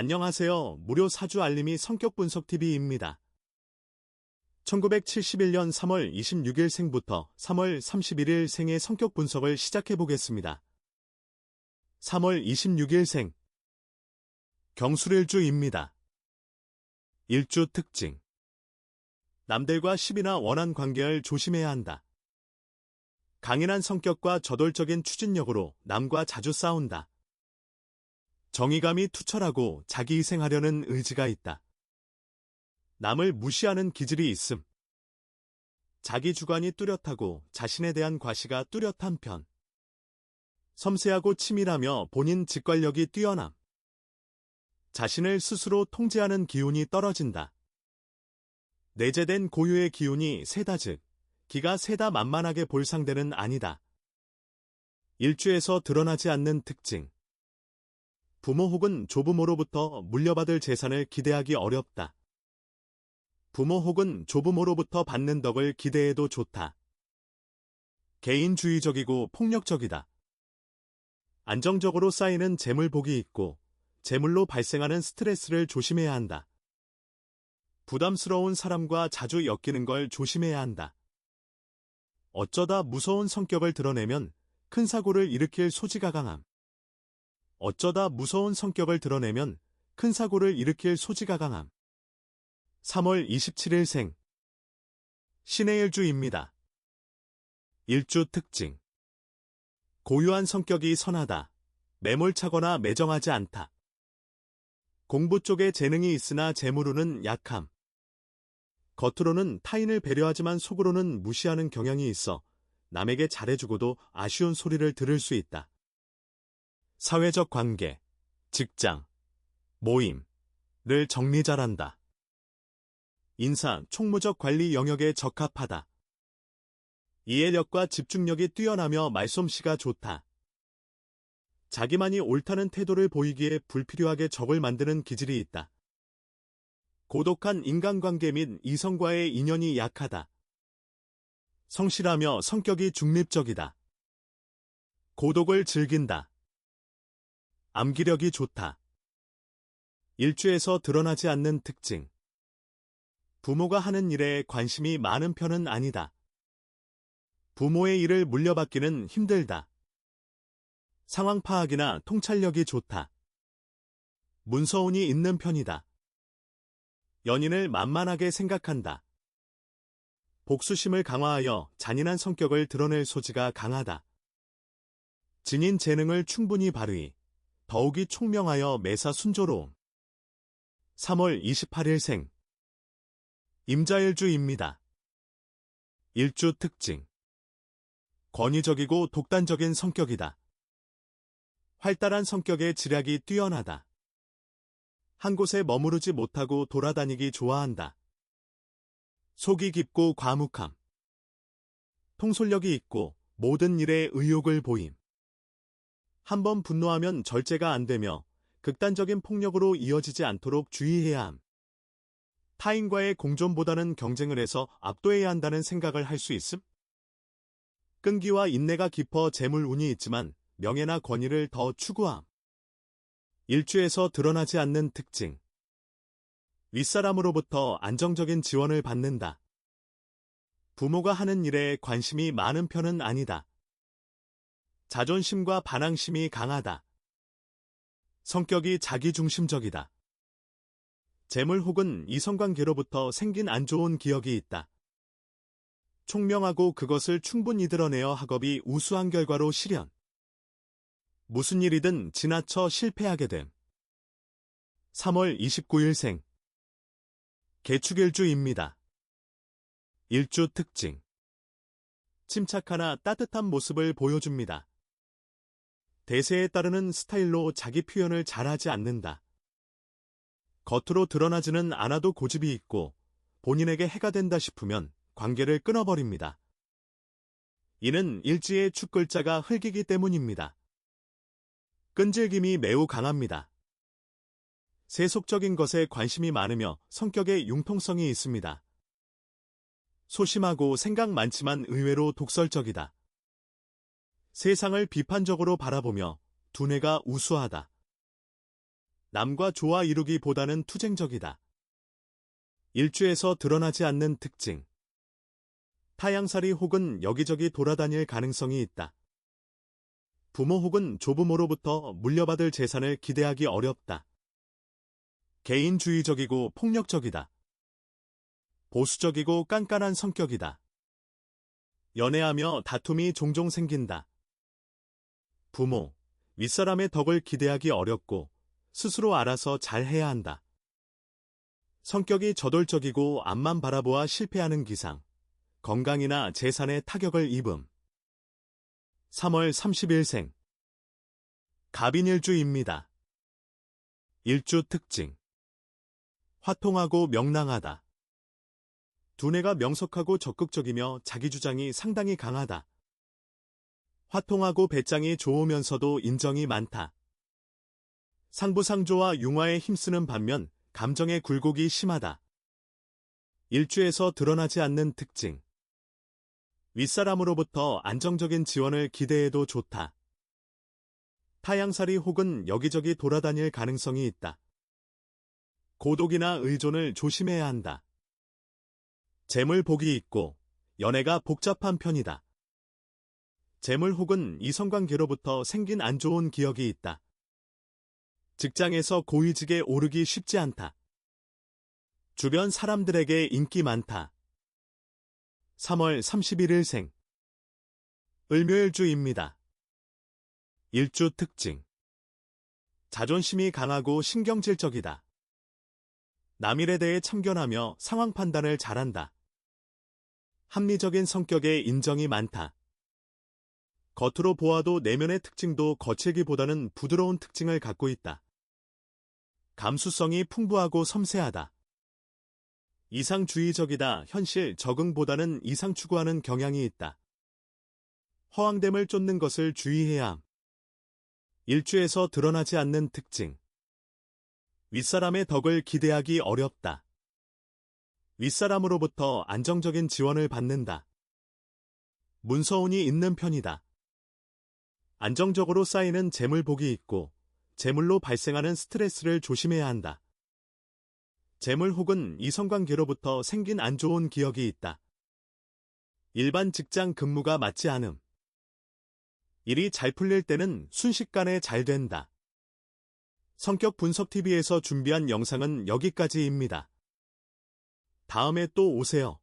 안녕하세요. 무료 사주 알림이 성격 분석 TV입니다. 1971년 3월 26일 생부터 3월 31일 생의 성격 분석을 시작해 보겠습니다. 3월 26일 생 경술일주입니다. 일주 특징 남들과 시비나 원한 관계를 조심해야 한다. 강인한 성격과 저돌적인 추진력으로 남과 자주 싸운다. 정의감이 투철하고 자기희생하려는 의지가 있다. 남을 무시하는 기질이 있음. 자기 주관이 뚜렷하고 자신에 대한 과시가 뚜렷한 편. 섬세하고 치밀하며 본인 직관력이 뛰어남. 자신을 스스로 통제하는 기운이 떨어진다. 내재된 고유의 기운이 세다 즉, 기가 세다 만만하게 볼 상대는 아니다. 일주에서 드러나지 않는 특징. 부모 혹은 조부모로부터 물려받을 재산을 기대하기 어렵다. 부모 혹은 조부모로부터 받는 덕을 기대해도 좋다. 개인주의적이고 폭력적이다. 안정적으로 쌓이는 재물복이 있고 재물로 발생하는 스트레스를 조심해야 한다. 부담스러운 사람과 자주 엮이는 걸 조심해야 한다. 어쩌다 무서운 성격을 드러내면 큰 사고를 일으킬 소지가 강함. 어쩌다 무서운 성격을 드러내면 큰 사고를 일으킬 소지가 강함. 3월 27일 생 신의 일주입니다. 일주 특징 고유한 성격이 선하다. 매몰차거나 매정하지 않다. 공부 쪽에 재능이 있으나 재물로는 약함. 겉으로는 타인을 배려하지만 속으로는 무시하는 경향이 있어 남에게 잘해주고도 아쉬운 소리를 들을 수 있다. 사회적 관계, 직장, 모임를 정리 잘한다. 인사, 총무적 관리 영역에 적합하다. 이해력과 집중력이 뛰어나며 말솜씨가 좋다. 자기만이 옳다는 태도를 보이기에 불필요하게 적을 만드는 기질이 있다. 고독한 인간관계 및 이성과의 인연이 약하다. 성실하며 성격이 중립적이다. 고독을 즐긴다. 암기력이 좋다. 일주에서 드러나지 않는 특징. 부모가 하는 일에 관심이 많은 편은 아니다. 부모의 일을 물려받기는 힘들다. 상황 파악이나 통찰력이 좋다. 문서운이 있는 편이다. 연인을 만만하게 생각한다. 복수심을 강화하여 잔인한 성격을 드러낼 소지가 강하다. 지닌 재능을 충분히 발휘, 더욱이 총명하여 매사 순조로움. 3월 28일 생 임자일주입니다. 일주 특징 권위적이고 독단적인 성격이다. 활달한 성격의 지략이 뛰어나다. 한 곳에 머무르지 못하고 돌아다니기 좋아한다. 속이 깊고 과묵함. 통솔력이 있고 모든 일에 의욕을 보임. 한번 분노하면 절제가 안 되며 극단적인 폭력으로 이어지지 않도록 주의해야 함. 타인과의 공존보다는 경쟁을 해서 압도해야 한다는 생각을 할 수 있음? 끈기와 인내가 깊어 재물 운이 있지만 명예나 권위를 더 추구함. 일주에서 드러나지 않는 특징. 윗사람으로부터 안정적인 지원을 받는다. 부모가 하는 일에 관심이 많은 편은 아니다. 자존심과 반항심이 강하다. 성격이 자기중심적이다. 재물 혹은 이성관계로부터 생긴 안 좋은 기억이 있다. 총명하고 그것을 충분히 드러내어 학업이 우수한 결과로 실현. 무슨 일이든 지나쳐 실패하게 됨. 3월 29일 생 개축일주입니다. 일주 특징 침착하나 따뜻한 모습을 보여줍니다. 대세에 따르는 스타일로 자기 표현을 잘하지 않는다. 겉으로 드러나지는 않아도 고집이 있고 본인에게 해가 된다 싶으면 관계를 끊어버립니다. 이는 일지의 축글자가 흙이기 때문입니다. 끈질김이 매우 강합니다. 세속적인 것에 관심이 많으며 성격에 융통성이 있습니다. 소심하고 생각 많지만 의외로 독설적이다. 세상을 비판적으로 바라보며 두뇌가 우수하다. 남과 조화 이루기보다는 투쟁적이다. 일주에서 드러나지 않는 특징. 타양살이 혹은 여기저기 돌아다닐 가능성이 있다. 부모 혹은 조부모로부터 물려받을 재산을 기대하기 어렵다. 개인주의적이고 폭력적이다. 보수적이고 깐깐한 성격이다. 연애하며 다툼이 종종 생긴다. 부모, 윗사람의 덕을 기대하기 어렵고 스스로 알아서 잘 해야 한다. 성격이 저돌적이고 앞만 바라보아 실패하는 기상, 건강이나 재산에 타격을 입음. 3월 30일생 갑인일주입니다. 일주 특징 화통하고 명랑하다. 두뇌가 명석하고 적극적이며 자기 주장이 상당히 강하다. 화통하고 배짱이 좋으면서도 인정이 많다. 상부상조와 융화에 힘쓰는 반면 감정의 굴곡이 심하다. 일주에서 드러나지 않는 특징. 윗사람으로부터 안정적인 지원을 기대해도 좋다. 타양살이 혹은 여기저기 돌아다닐 가능성이 있다. 고독이나 의존을 조심해야 한다. 재물 복이 있고 연애가 복잡한 편이다. 재물 혹은 이성관계로부터 생긴 안 좋은 기억이 있다. 직장에서 고위직에 오르기 쉽지 않다. 주변 사람들에게 인기 많다. 3월 31일 생 을묘일주입니다. 일주 특징 자존심이 강하고 신경질적이다. 남일에 대해 참견하며 상황 판단을 잘한다. 합리적인 성격에 인정이 많다. 겉으로 보아도 내면의 특징도 거칠기보다는 부드러운 특징을 갖고 있다. 감수성이 풍부하고 섬세하다. 이상주의적이다 현실 적응보다는 이상 추구하는 경향이 있다. 허황됨을 쫓는 것을 주의해야 함. 일주에서 드러나지 않는 특징. 윗사람의 덕을 기대하기 어렵다. 윗사람으로부터 안정적인 지원을 받는다. 문서운이 있는 편이다. 안정적으로 쌓이는 재물복이 있고 재물로 발생하는 스트레스를 조심해야 한다. 재물 혹은 이성관계로부터 생긴 안 좋은 기억이 있다. 일반 직장 근무가 맞지 않음. 일이 잘 풀릴 때는 순식간에 잘 된다. 성격 분석 TV에서 준비한 영상은 여기까지입니다. 다음에 또 오세요.